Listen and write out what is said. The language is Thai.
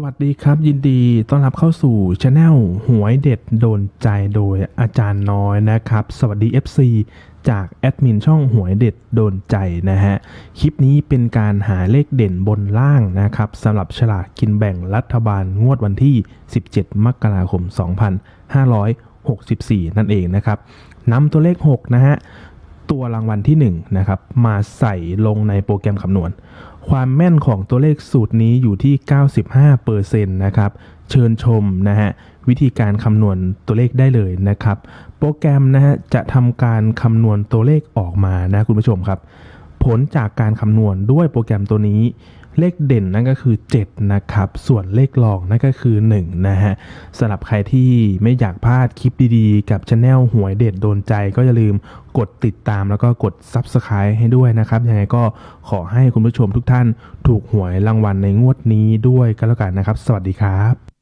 สวัสดีครับ ยินดีต้อนรับเข้าสู่ช anel หวยเด็ดโดนใจโดยอาจารย์น้อยนะครับ สวัสดี FC จากแอดมินช่องหวยเด็ดโดนใจนะฮะ คลิปนี้เป็นการหาเลขเด่นบนล่างนะครับสำหรับฉลากกินแบ่งรัฐบาลงวดวันที่ 17 มกราคม 2564 นั่นเองนะครับนำตัวเลข 6 นะฮะ ตัวรางวัลที่1นะครับมาใส่ลงในโปรแกรมคำนวณ ความแม่นของตัวเลขสูตรนี้อยู่ที่ 95%นะครับ เชิญชมนะฮะวิธีการคำนวณตัวเลขได้เลยนะครับ โปรแกรมนะฮะจะทำการคำนวณตัวเลขออกมานะคุณผู้ชมครับ ผลจากการคำนวณด้วยโปรแกรมตัวนี้ เลขเด่นนั่นก็คือ 7 นะครับ ส่วนเลขรองนั่นก็คือ 1 นะฮะสำหรับใครที่ไม่อยากพลาดคลิปดีๆ กับช anel หวยเด็ดโดนใจก็อย่าลืมกดติดตามแล้วก็กด Subscribe ให้ด้วยนะครับ ยังไงก็ขอให้คุณผู้ชมทุกท่านถูกหวยรางวัลในงวดนี้ด้วยก็แล้วกันนะครับ สวัสดีครับ